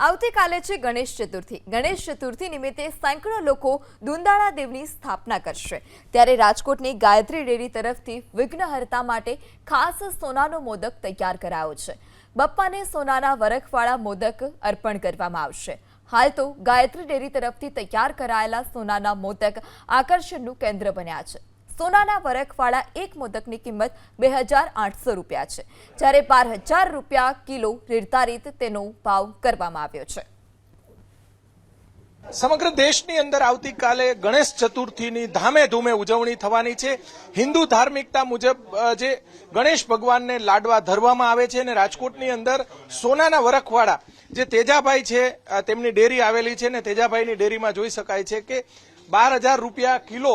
આવતીકાલે છે ગણેશ ચતુર્થી. ગણેશ ચતુર્થી નિમિત્તે સેંકડો લોકો દુંદાળા દેવની સ્થાપના કરશે. ત્યારે રાજકોટની ગાયત્રી ડેરી તરફથી વિઘ્નહર્તા માટે ખાસ સોનાનો મોદક તૈયાર કરાયો છે. બપ્પાને સોનાના વરખવાળા મોદક અર્પણ કરવામાં આવશે. હાલ તો ગાયત્રી ડેરી તરફથી તૈયાર કરાયેલા સોનાના મોદક આકર્ષણનું કેન્દ્ર બન્યા છે. સોનાના વરખવાળા એક મોદકની કિંમત બે હજાર આઠસો રૂપિયા છે, જ્યારે બાર હજાર રૂપિયા કિલો નિર્ધારિત તેનો ભાવ કરવામાં આવ્યો છે. સમગ્ર દેશની અંદર આવતીકાલે ગણેશ ચતુર્થીની ધામે ધૂમે ઉજવણી થવાની છે. હિન્દુ ધાર્મિકતા મુજબ જે ગણેશ ભગવાનને લાડવા ધરવામાં આવે છે અને રાજકોટની અંદર સોનાના વરખવાળા જે તેજાભાઈ છે તેમની ડેરી આવેલી છે ને તેજાભાઈની ડેરીમાં જોઈ શકાય છે કે બાર હજાર રૂપિયા કિલો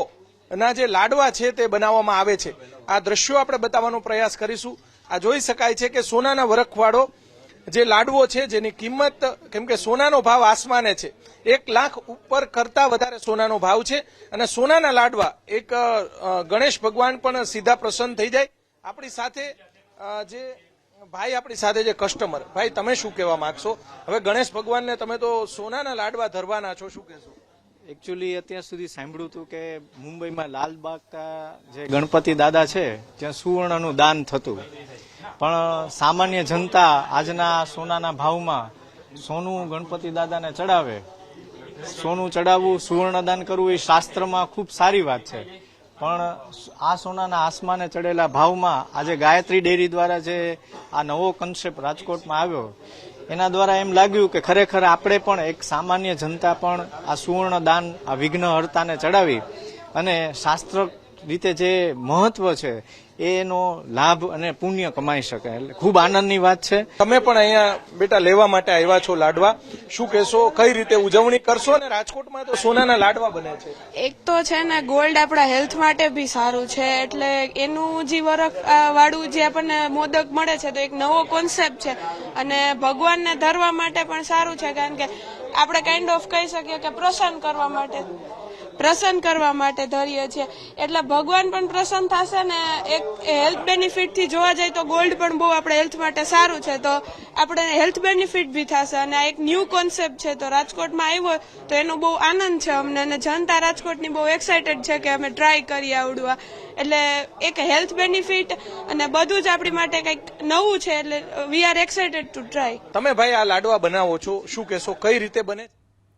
ના જે લાડવા છે તે બનાવવામાં આવે છે. આ દ્રશ્યો આપણે બતાવવાનો પ્રયાસ કરીશું. આ જોઈ શકાય છે કે સોનાના વરખવાળો જે લાડવો છે જેની કિંમત, કેમ કે સોનાનો ભાવ આસમાને છે, એક લાખ ઉપર કરતા વધારે સોનાનો ભાવ છે અને સોનાના લાડવા એક ગણેશ ભગવાન પણ સીધા પ્રસન્ન થઈ જાય. આપણી સાથે જે, ભાઈ આપણી સાથે જે કસ્ટમર ભાઈ તમે શું કહેવા માંગશો? હવે ગણેશ ભગવાનને તમે તો સોનાના લાડવા ધરવાના છો, શું કહેશો? એકચ્યુઅલી અત્યાર સુધી સાંભળ્યું હતું કે મુંબઈમાં લાલબાગતા જે ગણપતિ દાદા છે, ત્યાં સુવર્ણનું દાન થતું. પણ, સામાન્ય જનતા આજના સોનાના ભાવમાં સોનું ગણપતિ દાદાને ચડાવે. સોનું ચડાવવું સુવર્ણ દાન કરવું એ શાસ્ત્રમાં ખૂબ સારી વાત છે. પણ આ સોનાના આસમાને ચડેલા ભાવમાં આજે ગાયત્રી ડેરી દ્વારા જે આ નવો કન્સેપ્ટ રાજકોટમાં આવ્યો, એના દ્વારા એમ લાગ્યું કે ખરેખર આપણે પણ એક સામાન્ય જનતા પણ આ સુવર્ણ દાન, આ વિઘ્ન હર્તાને ચડાવી અને શાસ્ત્ર રીતે જે મહત્વ છે એનો લાભ અને પુણ્ય કમાઈ શકે. એટલે ખૂબ આનંદની વાત છે. તમે પણ અહીંયા બેટા લેવા માટે આવ્યા છો લાડવા. શું કહેશો? કઈ રીતે ઉજવણી કરશો અને રાજકોટમાં તો સોનાના લાડવા બને છે. એક તો છે ને ગોલ્ડ આપણા હેલ્થ માટે બી સારું છે. એટલે એનું જે વરખ વાળું જે આપણને મોદક મળે છે તો એક નવો કોન્સેપ્ટ છે. અને ભગવાનને ધરવા માટે પણ સારું છે કારણ કે આપણે કાઇન્ડ ઓફ કહી શકીએ કે પ્રસન્ન કરવા માટે. પ્રસન્ન કરવા માટે ધરીએ છીએ. એટલે ભગવાન પણ પ્રસન્ન થશે ને એક હેલ્થ બેનિફિટથી જોવા જાય તો ગોલ્ડ પણ બહુ આપણે હેલ્થ માટે સારું છે. તો આપણે હેલ્થ બેનિફિટ બી થશે અને આ એક ન્યૂ કોન્સેપ્ટ છે. તો રાજકોટમાં આવ્યો તો એનો બહુ આનંદ છે અમને અને જનતા રાજકોટની બહુ એક્સાઇટેડ છે કે અમે ટ્રાય કરીએ આવડવા એટલે એક હેલ્થ બેનિફિટ અને બધું જ આપણી માટે કંઈક નવું છે. એટલે we are excited to try તમે ભાઈ આ લાડવા બનાવો છો? શું કહેશો? કઈ રીતે બને?